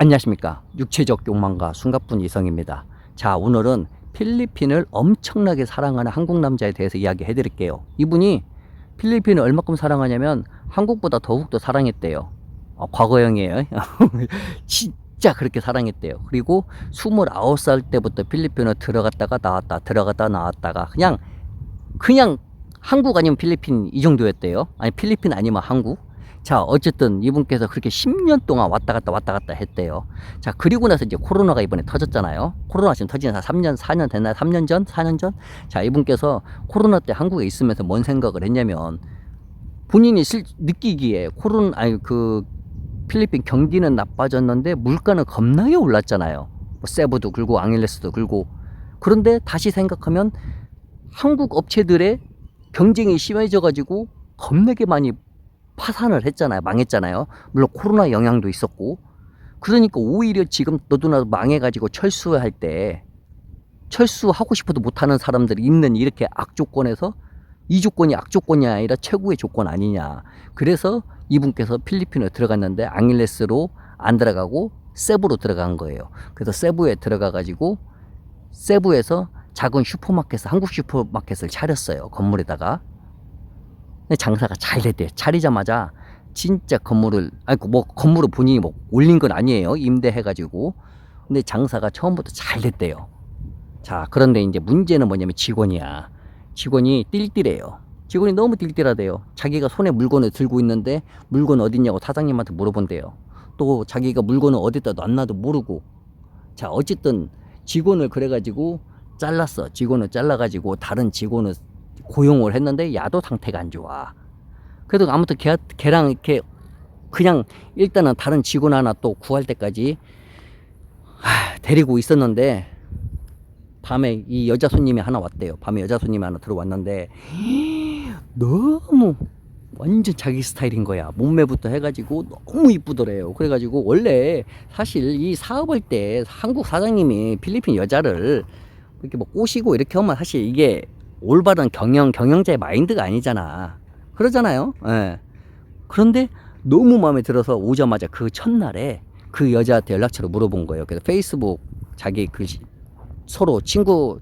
안녕하십니까. 육체적 욕망가 숨가쁜 이성입니다. 자 오늘은 필리핀을 엄청나게 사랑하는 한국 남자에 대해서 이야기해 드릴게요. 이분이 필리핀을 얼마큼 사랑하냐면 한국보다 더욱더 사랑했대요. 어, 과거형이에요. 진짜 그렇게 사랑했대요. 그리고 29살 때부터 필리핀을 들어갔다가 나왔다 들어갔다 나왔다가 그냥 그냥 한국 아니면 필리핀 이 정도였대요. 아니 필리핀 아니면 한국 자, 어쨌든 이분께서 그렇게 10년 동안 왔다 갔다 왔다 갔다 했대요. 자, 그리고 나서 이제 코로나가 이번에 터졌잖아요. 코로나 지금 터진 지 3년, 4년 됐나요? 3년 전? 4년 전? 자, 이분께서 코로나 때 한국에 있으면서 뭔 생각을 했냐면 본인이 실, 느끼기에 코로나, 아니, 그 필리핀 경기는 나빠졌는데 물가는 겁나게 올랐잖아요. 뭐 세부도 긁고 앙일레스도 긁고. 그런데 다시 생각하면 한국 업체들의 경쟁이 심해져 가지고 겁나게 많이 파산을 했잖아요. 망했잖아요. 물론 코로나 영향도 있었고. 그러니까 오히려 지금 너도 나도 망해가지고 철수할 때 철수하고 싶어도 못하는 사람들이 있는 이렇게 악조건에서 이 조건이 악조건이 아니라 최고의 조건 아니냐. 그래서 이분께서 필리핀에 들어갔는데 앙일레스로 안 들어가고 세부로 들어간 거예요. 그래서 세부에 들어가가지고 세부에서 작은 슈퍼마켓을 한국 슈퍼마켓을 차렸어요. 건물에다가. 장사가 잘 됐대요. 차리자마자 진짜 건물을 아니 뭐 건물을 본인이 뭐 올린 건 아니에요. 임대해 가지고 근데 장사가 처음부터 잘 됐대요. 자 그런데 이제 문제는 뭐냐면 직원이야. 직원이 띨띨해요. 직원이 너무 띨띨하대요. 자기가 손에 물건을 들고 있는데 물건 어딨냐고 사장님한테 물어본대요. 또 자기가 물건을 어디다 놨나도 모르고 자 어쨌든 직원을 그래가지고 잘랐어. 직원을 잘라가지고 다른 직원을 고용을 했는데 야도 상태가 안 좋아. 그래도 아무튼 걔, 걔랑 이렇게 그냥 일단은 다른 직원 하나 또 구할 때까지 하, 데리고 있었는데 밤에 이 여자 손님이 하나 왔대요. 밤에 여자 손님이 하나 들어왔는데 너무 완전 자기 스타일인 거야. 몸매부터 해가지고 너무 이쁘더래요. 그래가지고 원래 사실 이 사업할 때 한국 사장님이 필리핀 여자를 이렇게 뭐 꼬시고 이렇게 하면 사실 이게 올바른 경영 경영자의 마인드가 아니잖아. 그러잖아요. 예. 그런데 너무 마음에 들어서 오자마자 그 첫날에 그 여자한테 연락처를 물어본 거예요. 그래서 페이스북 자기 그 시- 서로 친구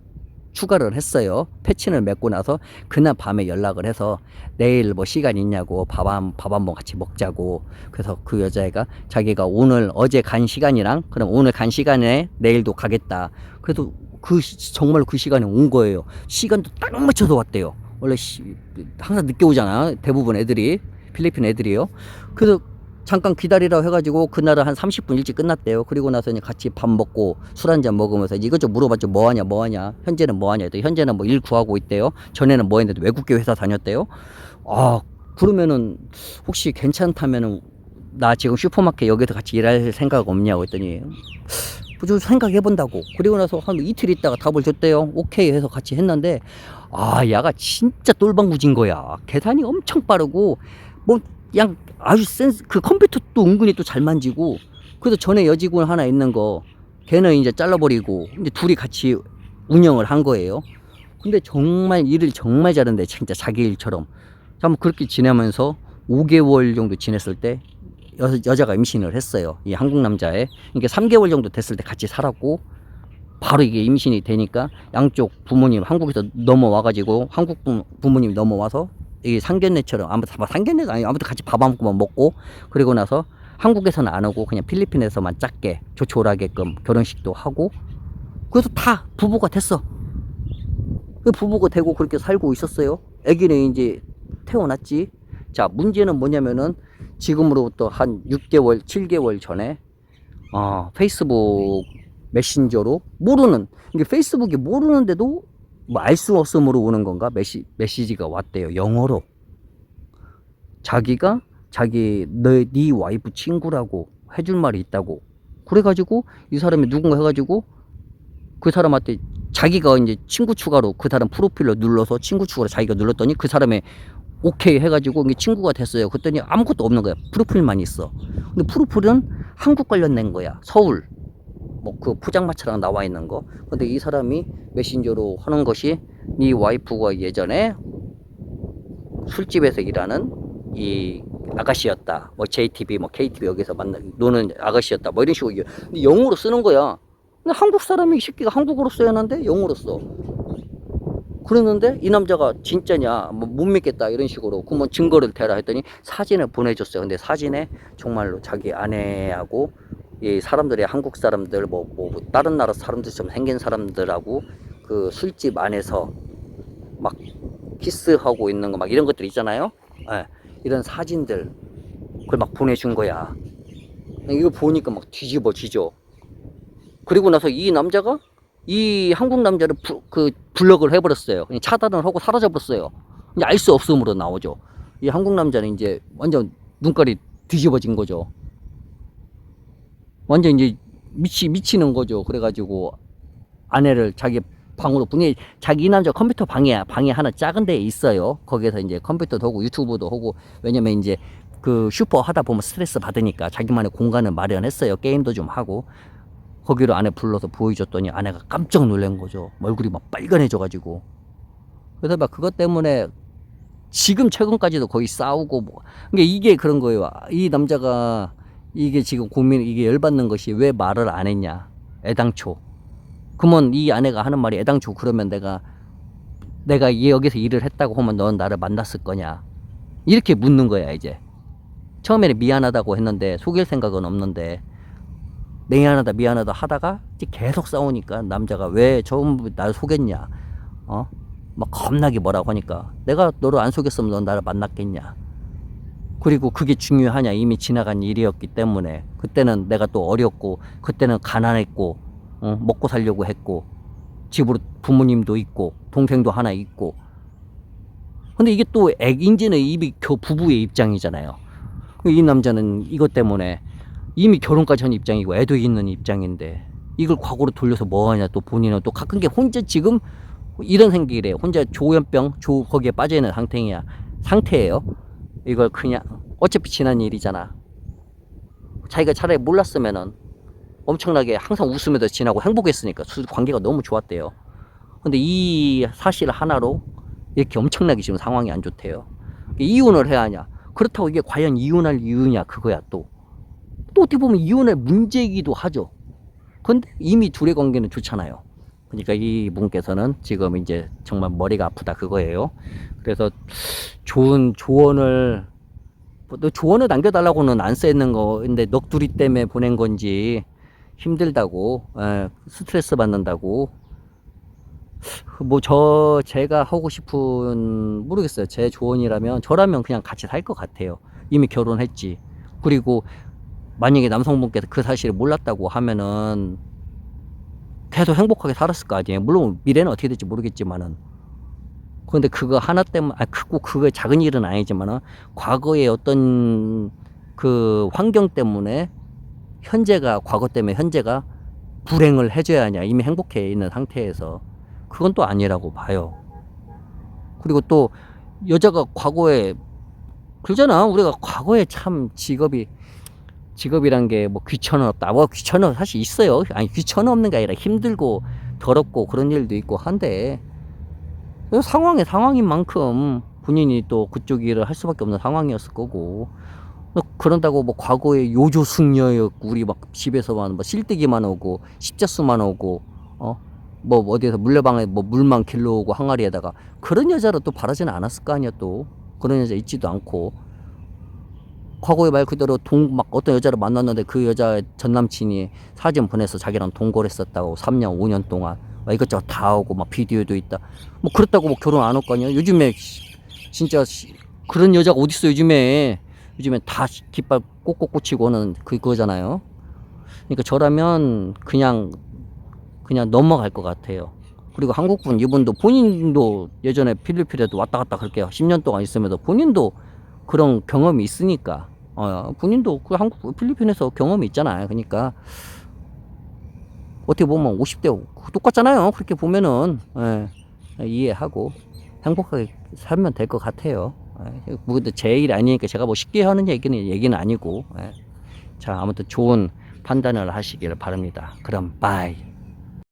추가를 했어요. 패친을 맺고 나서 그날 밤에 연락을 해서 내일 뭐 시간 있냐고 밥 한 밥 한 번 같이 먹자고 그래서 그 여자애가 자기가 오늘 어제 간 시간이랑 그럼 오늘 간 시간에 내일도 가겠다. 그래도 그 시- 정말 그 시간에 온 거예요. 시간도 딱 맞춰서 왔대요. 원래 시, 항상 늦게 오잖아. 대부분 애들이 필리핀 애들이요. 그래서 잠깐 기다리라고 해가지고 그날은 한 30분 일찍 끝났대요. 그리고 나서 이제 같이 밥 먹고 술 한잔 먹으면서 이것저것 물어봤죠. 뭐 하냐, 뭐 하냐. 현재는 뭐 하냐. 했더니 현재는 뭐 일 구하고 있대요. 전에는 뭐 했는데 외국계 회사 다녔대요. 아, 그러면은 혹시 괜찮다면은 나 지금 슈퍼마켓 여기서 같이 일할 생각 없냐고 했더니 좀 생각해 본다고. 그리고 나서 한 이틀 있다가 답을 줬대요. 오케이 해서 같이 했는데 아, 야가 진짜 똘방구진 거야. 계산이 엄청 빠르고 뭐 그냥 아주 센스 그 컴퓨터도 은근히 또 잘 만지고 그래서 전에 여직원 하나 있는 거 걔는 이제 잘라버리고 근데 둘이 같이 운영을 한 거예요. 근데 정말 일을 정말 잘한대 진짜 자기 일처럼. 참 그렇게 지내면서 5개월 정도 지냈을 때 여, 여자가 임신을 했어요. 이 한국 남자애. 이게 3개월 정도 됐을 때 같이 살았고 바로 이게 임신이 되니까 양쪽 부모님 한국에서 넘어와가지고 한국 부, 부모님이 넘어와서 이게 상견례처럼 아무튼 뭐 상견례가 아니 아무튼 같이 밥한 모금만 먹고 그리고 나서 한국에서는 안 오고 그냥 필리핀에서만 작게 조촐하게끔 결혼식도 하고 그래서 다 부부가 됐어. 그 부부가 되고 그렇게 살고 있었어요. 아기는 이제 태어났지. 자 문제는 뭐냐면은 지금으로부터 한 6개월, 7개월 전에 어, 페이스북 메신저로 모르는 이게 페이스북이 모르는데도 뭐 알 수 없음으로 오는 건가 메시, 메시지가 왔대요 영어로 자기가 자기 너네 와이프 친구라고 해줄 말이 있다고 그래가지고 이 사람이 누군가 해가지고 그 사람한테 자기가 이제 친구 추가로 그 사람 프로필로 눌러서 친구 추가로 자기가 눌렀더니 그 사람의 오케이 해가지고 이게 친구가 됐어요. 그랬더니 아무것도 없는 거야. 프로필만 있어. 근데 프로필은 한국 관련된 거야. 서울. 뭐 그 포장마차랑 나와 있는 거. 근데 이 사람이 메신저로 하는 것이 네 와이프가 예전에 술집에서 일하는 이 아가씨였다. 뭐 JTB, 뭐 KTV 여기서 만나 노는 아가씨였다. 뭐 이런 식으로 근데 영어로 쓰는 거야. 근데 한국 사람이 이 새끼가 한국어로 써야 하는데 영어로 써. 그랬는데 이 남자가 진짜냐 뭐 못 믿겠다 이런 식으로 그러면 증거를 대라 했더니 사진을 보내줬어요 근데 사진에 정말로 자기 아내하고 이 사람들이 한국 사람들 뭐, 뭐 다른 나라 사람들처럼 생긴 사람들하고 그 술집 안에서 막 키스하고 있는 거 막 이런 것들 있잖아요 예, 이런 사진들 그걸 막 보내준 거야 이거 보니까 막 뒤집어지죠 그리고 나서 이 남자가 이 한국 남자를 부, 그 블럭을 해버렸어요. 차단을 하고 사라져버렸어요. 이제 알 수 없음으로 나오죠. 이 한국 남자는 이제 완전 눈깔이 뒤집어진 거죠. 완전 이제 미치 미치는 거죠. 그래가지고 아내를 자기 방으로 분이 자기 이 남자 컴퓨터 방에 방에 하나 작은 데에 있어요. 거기에서 이제 컴퓨터도 하고 유튜브도 하고 왜냐면 이제 그 슈퍼 하다 보면 스트레스 받으니까 자기만의 공간을 마련했어요. 게임도 좀 하고 거기로 아내 불러서 보여줬더니 아내가 깜짝 놀란 거죠. 얼굴이 막 빨간해져가지고. 그래서 막 그것 때문에 지금 최근까지도 거의 싸우고 뭐. 그러니까 이게 그런 거예요. 이 남자가 이게 지금 고민, 이게 열받는 것이 왜 말을 안 했냐. 애당초. 그러면 이 아내가 하는 말이 애당초 그러면 내가 내가 얘 여기서 일을 했다고 하면 넌 나를 만났을 거냐. 이렇게 묻는 거야, 이제. 처음에는 미안하다고 했는데 속일 생각은 없는데 미안하다 미안하다 하다가 계속 싸우니까 남자가 왜 전부 날 속였냐 어? 막 겁나게 뭐라고 하니까 내가 너를 안 속였으면 넌 나를 만났겠냐 그리고 그게 중요하냐? 이미 지나간 일이었기 때문에. 그때는 내가 또 어렸고 그때는 가난했고 어? 먹고 살려고 했고 집으로 부모님도 있고 동생도 하나 있고. 근데 이게 또 애인지는 입이 겨 부부의 입장이잖아요. 이 남자는 이것 때문에 이미 결혼까지 한 입장이고 애도 있는 입장인데 이걸 과거로 돌려서 뭐하냐? 또 본인은 또 가끔 게 혼자 지금 이런 생각이래요 혼자 조현병 조 거기에 빠져 있는 상태야. 상태예요 이걸 그냥 어차피 지난 일이잖아. 자기가 차라리 몰랐으면은 엄청나게 항상 웃으면서 지나고 행복했으니까 수- 관계가 너무 좋았대요. 근데 이 사실 하나로 이렇게 엄청나게 지금 상황이 안 좋대요. 이혼을 해야 하냐? 그렇다고 이게 과연 이혼할 이유냐 그거야 또. 또 어떻게 보면 이혼의 문제이기도 하죠. 근데 이미 둘의 관계는 좋잖아요. 그러니까 이 분께서는 지금 이제 정말 머리가 아프다 그거예요. 그래서 좋은 조언을 조언을 남겨달라고는 안 써있는 거근데 넋두리 때문에 보낸 건지 힘들다고 에, 스트레스 받는다고. 뭐 저 제가 하고 싶은 모르겠어요. 제 조언이라면 저라면 그냥 같이 살 것 같아요. 이미 결혼했지. 그리고 만약에 남성분께서 그 사실을 몰랐다고 하면은 계속 행복하게 살았을 거 아니에요. 물론 미래는 어떻게 될지 모르겠지만은. 그런데 그거 하나 때문에, 아, 크고 그거 작은 일은 아니지만은 과거의 어떤 그 환경 때문에 현재가, 과거 때문에 현재가 불행을 해줘야 하냐. 이미 행복해 있는 상태에서. 그건 또 아니라고 봐요. 그리고 또 여자가 과거에, 그러잖아. 우리가 과거에 참 직업이 직업이란 게 뭐 귀천은 없다. 뭐 귀천은 사실 있어요. 아니 귀천은 없는 게 아니라 힘들고 더럽고 그런 일도 있고 한데 그 상황이 상황인 만큼 본인이 또 그쪽 일을 할 수밖에 없는 상황이었을 거고 뭐 그런다고 뭐 과거에 요조 숙녀였고 우리 막 집에서만 뭐 실뜨기만 오고 십자수만 오고 어 뭐 어디에서 물레방에 뭐 물만 길러 오고 항아리에다가 그런 여자를 또 바라지는 않았을 거 아니야 또 그런 여자 있지도 않고 과거에 말 그대로 동 막 어떤 여자를 만났는데 그 여자 전 남친이 사진 보내서 자기랑 동거했었다고 3년 5년 동안 막 이것저것 다 하고 막 비디오도 있다. 뭐 그렇다고 뭐 결혼 안 할 거 아니야? 요즘에 씨, 진짜 씨, 그런 여자가 어딨어 요즘에? 요즘에 다 씨, 깃발 꼭꼭 꽂히고는 그거잖아요. 그러니까 저라면 그냥 그냥 넘어갈 것 같아요. 그리고 한국분 이분도 본인도 예전에 필리핀에도 왔다 갔다 그렇게 10년 동안 있으면서 본인도 그런 경험이 있으니까 어, 본인도 그 한국 필리핀에서 경험이 있잖아요. 그러니까 어떻게 보면 50대 똑같잖아요. 그렇게 보면은 예, 이해하고 행복하게 살면 될 것 같아요. 예, 뭐 근데 제 일 아니니까 제가 뭐 쉽게 하는 얘기는 얘기는 아니고 예. 자 아무튼 좋은 판단을 하시기를 바랍니다. 그럼 바이.